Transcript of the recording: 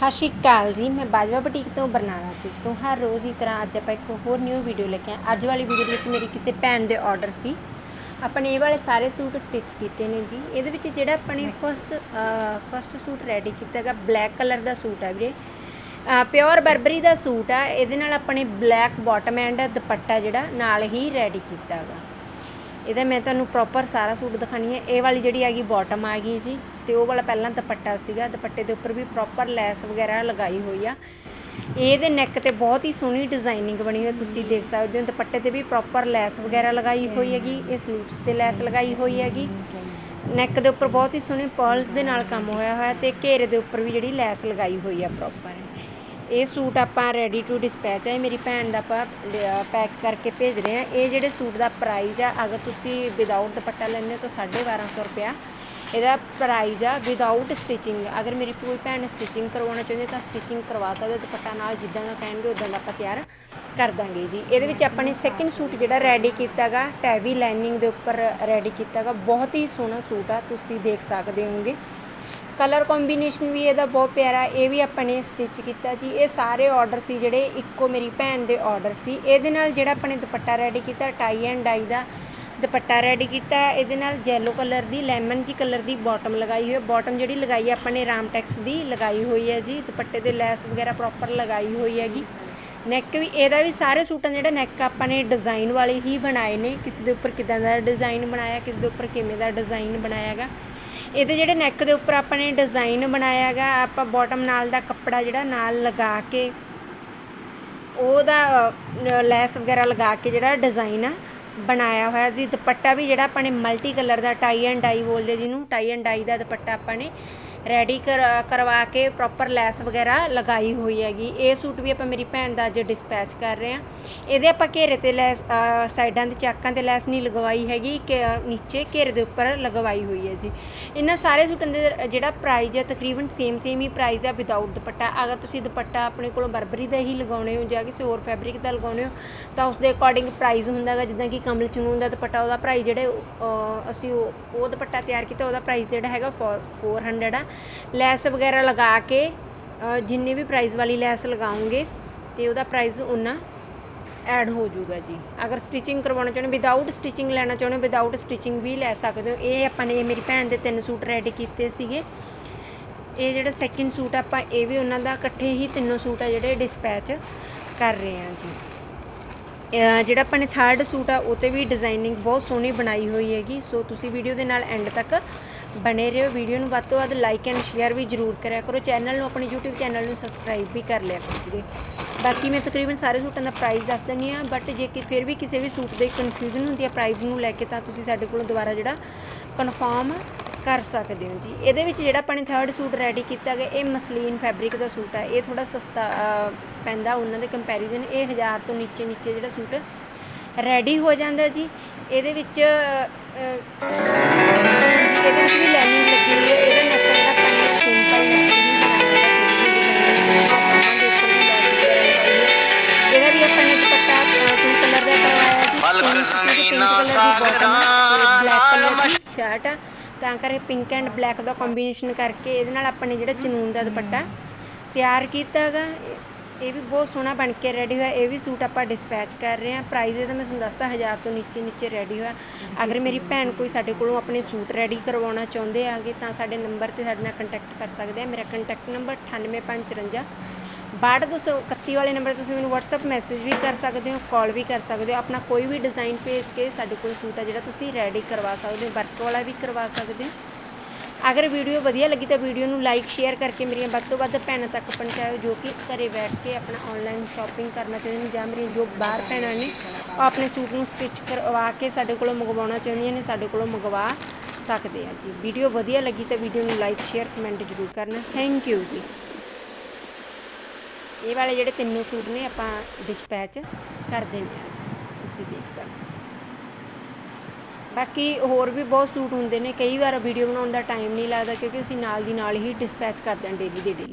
ਸਤਿ ਸ਼੍ਰੀ ਅਕਾਲ ਜੀ, ਮੈਂ ਬਾਜਵਾ ਬੁਟੀਕ ਤੋਂ ਬਰਨਾਲਾ ਸਿੱਖ ਤੋਂ ਹਰ ਰੋਜ਼ ਦੀ ਤਰ੍ਹਾਂ ਅੱਜ ਆਪਾਂ ਇੱਕ ਹੋਰ ਨਿਊ ਵੀਡੀਓ ਲੈ ਕੇ ਆਏ ਅੱਜ ਵਾਲੀ ਵੀਡੀਓ ਦੇ ਵਿੱਚ ਮੇਰੀ ਕਿਸੇ ਭੈਣ ਦੇ ਆਰਡਰ ਸੀ। ਆਪਾਂ ਨੇ ਇਹ ਵਾਲੇ ਸਾਰੇ ਸੂਟ ਸਟਿਚ ਕੀਤੇ ਨੇ ਜੀ। ਇਹਦੇ ਵਿੱਚ ਜਿਹੜਾ ਆਪਾਂ ਨੇ ਫਸਟ ਫਸਟ ਸੂਟ ਰੈਡੀ ਕੀਤਾ ਹੈਗਾ ਬਲੈਕ ਕਲਰ ਦਾ ਸੂਟ ਹੈ ਵੀਰੇ। ਪਿਓਰ ਬਰਬਰੀ ਦਾ ਸੂਟ ਆ। ਇਹਦੇ ਨਾਲ ਆਪਣੇ ਬਲੈਕ ਬਾਟਮ ਐਂਡ ਦੁਪੱਟਾ ਜਿਹੜਾ ਨਾਲ ਹੀ ਰੈਡੀ ਕੀਤਾ ਹੈਗਾ। ਇਹਦਾ ਮੈਂ ਤੁਹਾਨੂੰ ਪ੍ਰੋਪਰ ਸਾਰਾ ਸੂਟ ਦਿਖਾਣੀ ਹੈ। ਇਹ ਵਾਲੀ ਜਿਹੜੀ ਹੈਗੀ ਬਾਟਮ ਆ ਗਈ ਜੀ, ਤੇ ਉਹ ਵਾਲਾ ਪਹਿਲਾਂ ਦੁਪੱਟਾ ਸੀਗਾ। ਦੁਪੱਟੇ ਦੇ ਉੱਪਰ ਵੀ ਪ੍ਰੋਪਰ ਲੈਸ ਵਗੈਰਾ ਲਗਾਈ ਹੋਈ ਆ। ਇਹਦੇ ਨੈਕ ਤੇ ਬਹੁਤ ਹੀ ਸੋਹਣੀ ਡਿਜ਼ਾਈਨਿੰਗ ਬਣੀ ਹੋਈ ਤੁਸੀਂ ਦੇਖ ਸਕਦੇ ਹੋ। ਦੁਪੱਟੇ ਤੇ ਵੀ ਪ੍ਰੋਪਰ ਲੈਸ ਵਗੈਰਾ ਲਗਾਈ ਹੋਈ ਹੈਗੀ, ਇਹ ਸਲੀਵਸ ਤੇ ਲੈਸ ਲਗਾਈ ਹੋਈ ਹੈਗੀ। ਨੈਕ ਦੇ ਉੱਪਰ ਬਹੁਤ ਹੀ ਸੋਹਣੇ ਪਰਲਸ ਦੇ ਨਾਲ ਕੰਮ ਹੋਇਆ ਹੋਇਆ, ਤੇ ਘੇਰੇ ਦੇ ਉੱਪਰ ਵੀ ਜਿਹੜੀ ਲੈਸ ਲਗਾਈ ਹੋਈ ਆ ਪ੍ਰੋਪਰ ਇਹ ਸੂਟ ਆਪਾਂ ਰੈਡੀ ਟੂ ਡਿਸਪੈਚ ਹੈ ਮੇਰੀ ਭੈਣ ਦਾ ਆਪਾਂ ਪੈਕ ਕਰਕੇ ਭੇਜ ਰਹੇ ਹਾਂ ਇਹ ਜਿਹੜੇ ਸੂਟ ਦਾ ਪ੍ਰਾਈਸ ਆ, ਅਗਰ ਤੁਸੀਂ ਵਿਦਆਊਟ ਦੁਪੱਟਾ ਲੈਂਦੇ ਹੋ ਤਾਂ 1250 ਰੁਪਿਆ ਇਹਦਾ ਪ੍ਰਾਈਸ ਆ ਵਿਦਆਊਟ ਸਟਿਚਿੰਗ ਅਗਰ ਮੇਰੀ ਕੋਈ ਭੈਣ ਸਟਿਚਿੰਗ ਕਰਵਾਉਣਾ ਚਾਹੁੰਦੀ ਤਾਂ ਸਟਿਚਿੰਗ ਕਰਵਾ ਸਕਦੇ ਦੁਪੱਟਾ ਨਾਲ ਜਿੱਦਾਂ ਦਾ ਕਹਿਣਗੇ ਉਦਾਂ ਦਾ ਆਪਾਂ ਤਿਆਰ ਕਰ ਦਾਂਗੇ ਜੀ। ਇਹਦੇ ਵਿੱਚ ਆਪਾਂ ਨੇ ਸੈਕਿੰਡ ਸੂਟ ਜਿਹੜਾ ਰੈਡੀ ਕੀਤਾਗਾ ਟੈਵੀ ਲਾਈਨਿੰਗ ਦੇ ਉੱਪਰ ਰੈਡੀ ਕੀਤਾਗਾ ਬਹੁਤ ਹੀ ਸੋਹਣਾ ਸੂਟ ਆ, ਤੁਸੀਂ ਦੇਖ ਸਕਦੇ ਹੋਗੇ ਕਲਰ ਕੰਬੀਨੇਸ਼ਨ ਵੀ ਇਹਦਾ ਬਹੁਤ ਪਿਆਰਾ, ਇਹ ਵੀ ਆਪਾਂ ਨੇ ਸਟਿਚ ਕੀਤਾ ਜੀ। ਇਹ ਸਾਰੇ ਆਰਡਰ ਸੀ ਜਿਹੜੇ ਇੱਕੋ ਮੇਰੀ ਭੈਣ ਦੇ ਆਰਡਰ ਸੀ। ਇਹਦੇ ਨਾਲ ਜਿਹੜਾ ਆਪਾਂ ਨੇ ਦੁਪੱਟਾ ਰੈਡੀ ਕੀਤਾ ਟਾਈ ਐਂਡ ਡਾਈ ਦਾ ਦੁਪੱਟਾ ਰੈਡੀ ਕੀਤਾ, ਇਹਦੇ ਨਾਲ ਜੈਲੋ ਕਲਰ ਦੀ ਲੈਮਨ ਜੀ ਕਲਰ ਦੀ ਬਾਟਮ ਲਗਾਈ ਹੋਈ ਹੈ। ਬਾਟਮ ਜਿਹੜੀ ਲਗਾਈ ਹੈ, ਆਪਾਂ ਨੇ ਰਾਮ ਟੈਕਸ ਦੀ ਲਗਾਈ ਹੋਈ ਹੈ ਜੀ। ਦੁਪੱਟੇ ਦੇ ਲੈਸ ਵਗੈਰਾ ਪ੍ਰੋਪਰ ਲਗਾਈ ਹੋਈ ਹੈਗੀ। ਨੈਕ ਵੀ, ਇਹਦਾ ਵੀ ਸਾਰੇ ਸੂਟਾਂ ਜਿਹੜਾ ਨੈਕ ਆਪਾਂ ਨੇ ਡਿਜ਼ਾਈਨ ਵਾਲੇ ਹੀ ਬਣਾਏ ਨੇ। ਕਿਸੇ ਦੇ ਉੱਪਰ ਕਿਦਾਂ ਦਾ ਡਿਜ਼ਾਈਨ ਬਣਾਇਆ, ਕਿਸੇ ਦੇ ਉੱਪਰ ਕਿਵੇਂ ਦਾ ਡਿਜ਼ਾਈਨ ਬਣਾਇਆਗਾ ਇਹਦੇ ਜਿਹੜੇ ਨੈਕ ਦੇ ਉੱਪਰ ਆਪਾਂ ਨੇ ਡਿਜ਼ਾਈਨ ਬਣਾਇਆਗਾ ਆਪਾਂ ਬਾਟਮ ਨਾਲ ਦਾ ਕੱਪੜਾ ਜਿਹੜਾ ਨਾਲ ਲਗਾ ਕੇ, ਉਹਦਾ ਲੈਸ ਵਗੈਰਾ ਲਗਾ ਕੇ ਜਿਹੜਾ ਡਿਜ਼ਾਈਨ ਆ ਬਣਾਇਆ ਹੋਇਆ ਸੀ। ਦੁਪੱਟਾ ਵੀ ਜਿਹੜਾ ਆਪਾਂ ਨੇ ਮਲਟੀ ਕਲਰ ਦਾ ਟਾਈ ਐਂਡ ਡਾਈ ਬੋਲਦੇ ਜਿਹਨੂੰ ਟਾਈ ਐਂਡ ਡਾਈ ਦਾ ਦੁਪੱਟਾ ਆਪਾਂ ਨੇ ਰੈਡੀ ਕਰਵਾ ਕੇ ਪ੍ਰੋਪਰ ਲੈਸ ਵਗੈਰਾ ਲਗਾਈ ਹੋਈ ਹੈਗੀ। ਇਹ ਸੂਟ ਵੀ ਆਪਾਂ ਮੇਰੀ ਭੈਣ ਦਾ ਅੱਜ ਡਿਸਪੈਚ ਕਰ ਰਹੇ ਆ ਇਹਦੇ ਆਪਾਂ ਘੇਰੇ ਤੇ ਲੈਸ ਸਾਈਡਾਂ ਦੇ ਚਾਕਾਂ ਤੇ ਲੈਸ ਨਹੀਂ ਲਗਵਾਈ ਹੈਗੀ, ਕਿ, ਨੀਚੇ ਘੇਰੇ ਦੇ ਉੱਪਰ ਲਗਵਾਈ ਹੋਈ ਹੈ ਜੀ। ਇਹਨਾਂ ਸਾਰੇ ਸੂਟਾਂ ਦੇ ਜਿਹੜਾ ਪ੍ਰਾਈਸ ਹੈ ਤਕਰੀਬਨ ਸੇਮ ਸੇਮ ਹੀ ਪ੍ਰਾਈਸ ਹੈ ਵਿਦਆਊਟ ਦੁਪੱਟਾ। ਅਗਰ ਤੁਸੀਂ ਦੁਪੱਟਾ ਆਪਣੇ ਕੋਲੋਂ ਬਰਬਰੀ ਦਾ ਹੀ ਲਗਾਉਣੇ ਹੋ ਜਾਂ ਕਿਸੇ ਹੋਰ ਫੈਬਰਿਕ ਦਾ ਲਗਾਉਣੇ ਹੋ, ਤਾਂ ਉਸ ਦੇ ਅਕੋਰਡਿੰਗ ਪ੍ਰਾਈਸ ਹੁੰਦਾ ਹੈਗਾ, ਜਿੱਦਾਂ ਕਿ ਕਮਲ ਚਨੂਨ ਦਾ ਦੁਪੱਟਾ, ਉਹਦਾ ਪ੍ਰਾਈਸ ਜਿਹੜੇ ਅਸੀਂ ਉਹ ਦੁਪੱਟਾ ਤਿਆਰ ਕੀਤਾ, ਉਹਦਾ ਪ੍ਰਾਈਸ ਜਿਹੜਾ ਹੈਗਾ 400 ਆ। ਲੈਸ ਵਗੈਰਾ ਲਗਾ ਕੇ ਜਿੰਨੀ ਵੀ ਪ੍ਰਾਈਸ ਵਾਲੀ ਲੈਸ ਲਗਾਉਂਗੇ ਤੇ ਉਹਦਾ ਪ੍ਰਾਈਸ ਉਨਾ ਐਡ ਹੋ ਜਾਊਗਾ ਜੀ। ਅਗਰ ਸਟਿਚਿੰਗ ਕਰਵਾਉਣਾ ਚਾਹੁੰਦੇ ਵਿਦਆਊਟ ਸਟਿਚਿੰਗ ਲੈਣਾ ਚਾਹੁੰਦੇ ਵਿਦਆਊਟ ਸਟਿਚਿੰਗ ਵੀ ਲੈ ਸਕਦੇ ਹੋ। ਇਹ ਆਪਾਂ ਨੇ ਮੇਰੀ ਭੈਣ ਦੇ ਤਿੰਨ ਸੂਟ ਰੈਡੀ ਕੀਤੇ ਸੀਗੇ। ਇਹ ਜਿਹੜਾ ਸੈਕਿੰਡ ਸੂਟ ਆਪਾਂ ਇਹ ਵੀ ਉਹਨਾਂ ਦਾ ਇਕੱਠੇ ਹੀ ਤਿੰਨੋਂ ਸੂਟ ਆ ਜਿਹੜੇ ਡਿਸਪੈਚ ਕਰ ਰਹੇ ਹਾਂ ਜੀ। ਜਿਹੜਾ ਆਪਾਂ ਨੇ ਥਰਡ ਸੂਟ ਆ, ਉਹ ਤੇ ਵੀ ਡਿਜ਼ਾਈਨਿੰਗ ਬਹੁਤ ਸੋਹਣੀ ਬਣਾਈ ਹੋਈ ਹੈਗੀ। ਸੋ ਤੁਸੀਂ ਵੀਡੀਓ ਦੇ ਨਾਲ ਐਂਡ ਤੱਕ ਬਣੇ ਰਹੋ ਵੀਡੀਓ ਨੂੰ ਵੱਧ ਤੋਂ ਵੱਧ ਲਾਈਕ ਐਂਡ ਸ਼ੇਅਰ ਵੀ ਜ਼ਰੂਰ ਕਰਿਆ ਕਰੋ। ਚੈਨਲ ਨੂੰ ਆਪਣੇ YouTube ਚੈਨਲ ਨੂੰ ਸਬਸਕ੍ਰਾਈਬ ਵੀ ਕਰ ਲਿਆ ਕਰੋ ਵੀਰੇ ਬਾਕੀ ਮੈਂ ਤਕਰੀਬਨ ਸਾਰੇ ਸੂਟਾਂ ਦਾ ਪ੍ਰਾਈਸ ਦੱਸ ਦਿੰਨੀ ਆ ਬਟ ਜੇ ਕਿ ਫਿਰ ਵੀ ਕਿਸੇ ਵੀ ਸੂਟ ਦੇ ਕਨਫਿਊਜ਼ਨ ਹੁੰਦੀ ਹੈ ਪ੍ਰਾਈਸ ਨੂੰ ਲੈ ਕੇ ਤਾਂ ਤੁਸੀਂ ਸਾਡੇ ਕੋਲੋਂ ਦੁਬਾਰਾ ਜਿਹੜਾ ਕਨਫਰਮ ਕਰ ਸਕਦੇ ਹੋ ਜੀ। ਇਹਦੇ ਵਿੱਚ ਜਿਹੜਾ ਆਪਾਂ ਨੇ ਥਰਡ ਸੂਟ ਰੈਡੀ ਕੀਤਾ ਗਿਆ, ਇਹ ਮਸਲੀਨ ਫੈਬਰਿਕ ਦਾ ਸੂਟ ਹੈ ਇਹ ਥੋੜਾ ਸਸਤਾ ਪੈਂਦਾ, ਉਹਨਾਂ ਦੇ ਕੰਪੈਰੀਜ਼ਨ ਇਹ 1000 ਤੋਂ ਨੀਚੇ ਨੀਚੇ ਜਿਹੜਾ ਸੂਟ ਰੈਡੀ ਹੋ ਜਾਂਦਾ ਜੀ। ਇਹਦੇ ਵਿੱਚ ਵੀ ਆਪਾਂ ਨੇ ਦੁਪੱਟਾ ਪਿੰਕ ਕਲਰ ਦਾ ਕਰਵਾਇਆ ਜੀ ਫਲਕ ਜ਼ਮੀਨਾਂ ਸਾਗਰਾਂ ਨਾਲ ਸ਼ਰਟ ਤਾਂ ਕਰਕੇ ਪਿੰਕ ਐਂਡ ਬਲੈਕ ਦਾ ਕੰਬੀਨੇਸ਼ਨ ਕਰਕੇ ਇਹਦੇ ਨਾਲ ਆਪਾਂ ਨੇ ਜਿਹੜਾ ਚਨੂਨ ਦਾ ਦੁਪੱਟਾ ਤਿਆਰ ਕੀਤਾ ਹੈਗਾ। ਇਹ ਵੀ ਬਹੁਤ ਸੋਹਣਾ ਬਣ ਕੇ ਰੈਡੀ ਹੋਇਆ। ਇਹ ਵੀ ਸੂਟ ਆਪਾਂ ਡਿਸਪੈਚ ਕਰ ਰਹੇ ਹਾਂ। ਪ੍ਰਾਈਸ ਇਹਦਾ ਮੈਂ ਤੁਹਾਨੂੰ ਦੱਸਤਾ 1000 ਤੋਂ ਨੀਚੇ ਨੀਚੇ ਰੈਡੀ ਹੋਇਆ। ਅਗਰ ਮੇਰੀ ਭੈਣ ਕੋਈ ਸਾਡੇ ਕੋਲੋਂ ਆਪਣੇ ਸੂਟ ਰੈਡੀ ਕਰਵਾਉਣਾ ਚਾਹੁੰਦੇ ਆਗੇ ਤਾਂ ਸਾਡੇ ਨੰਬਰ ਤੇ ਸਾਡੇ ਨਾਲ ਕੰਟੈਕਟ ਕਰ ਸਕਦੇ ਆ। ਮੇਰਾ ਕੰਟੈਕਟ ਨੰਬਰ 98554 6231 ਵਾਲੇ ਨੰਬਰ ਤੁਸੀਂ ਮੈਨੂੰ WhatsApp ਮੈਸੇਜ ਵੀ ਕਰ ਸਕਦੇ ਹੋ ਕਾਲ ਵੀ ਕਰ ਸਕਦੇ ਹੋ, ਆਪਣਾ ਕੋਈ ਵੀ ਡਿਜ਼ਾਈਨ ਭੇਜ ਕੇ ਸਾਡੇ ਕੋਲ ਸੂਟ ਆ ਜਿਹੜਾ ਤੁਸੀਂ ਰੈਡੀ ਕਰਵਾ ਸਕਦੇ ਹੋ, ਵਰਕ ਵਾਲਾ ਵੀ ਕਰਵਾ ਸਕਦੇ ਹੋ। ਅਗਰ ਵੀਡੀਓ ਵਧੀਆ ਲੱਗੀ ਤਾਂ ਵੀਡੀਓ ਨੂੰ ਲਾਈਕ ਸ਼ੇਅਰ ਕਰਕੇ ਮੇਰੀਆਂ ਵੱਧ ਤੋਂ ਵੱਧ ਭੈਣਾਂ ਤੱਕ ਪਹੁੰਚਾਓ ਜੋ ਕਿ ਘਰੇ ਬੈਠ ਕੇ ਆਪਣਾ ਆਨਲਾਈਨ ਸ਼ਾਪਿੰਗ ਕਰਨਾ ਚਾਹੁੰਦੇ ਨੇ ਜਾਂ ਮੇਰੀਆਂ ਜੋ ਬਾਹਰ ਭੈਣਾਂ ਨੇ, ਉਹ ਆਪਣੇ ਸੂਟ ਨੂੰ ਸਟਿਚ ਕਰਵਾ ਕੇ ਸਾਡੇ ਕੋਲੋਂ ਮੰਗਵਾਉਣਾ ਚਾਹੁੰਦੀਆਂ ਨੇ, ਸਾਡੇ ਕੋਲੋਂ ਮੰਗਵਾ ਸਕਦੇ ਆ ਜੀ। ਵੀਡੀਓ ਵਧੀਆ ਲੱਗੀ ਤਾਂ ਵੀਡੀਓ ਨੂੰ ਲਾਈਕ ਸ਼ੇਅਰ ਕਮੈਂਟ ਜ਼ਰੂਰ ਕਰਨਾ। ਥੈਂਕ ਯੂ ਜੀ। ਇਹ ਵਾਲੇ ਜਿਹੜੇ ਤਿੰਨੋਂ ਸੂਟ ਨੇ ਆਪਾਂ ਡਿਸਪੈਚ ਕਰ ਦੇਣੇ ਅੱਜ। ਤੁਸੀਂ ਦੇਖ ਸਕਦੇ ਬਾਕੀ ਹੋਰ ਵੀ ਬਹੁਤ ਸੂਟ ਹੁੰਦੇ ਨੇ। ਕਈ ਵਾਰ ਵੀਡੀਓ ਬਣਾਉਣ ਦਾ ਟਾਈਮ ਨਹੀਂ ਲੱਗਦਾ ਕਿਉਂਕਿ ਅਸੀਂ ਨਾਲ ਦੀ ਨਾਲ ਹੀ ਡਿਸਪੈਚ ਕਰਦੇ ਹਾਂ ਡੇਲੀ ਦੇ ਡੇਲੀ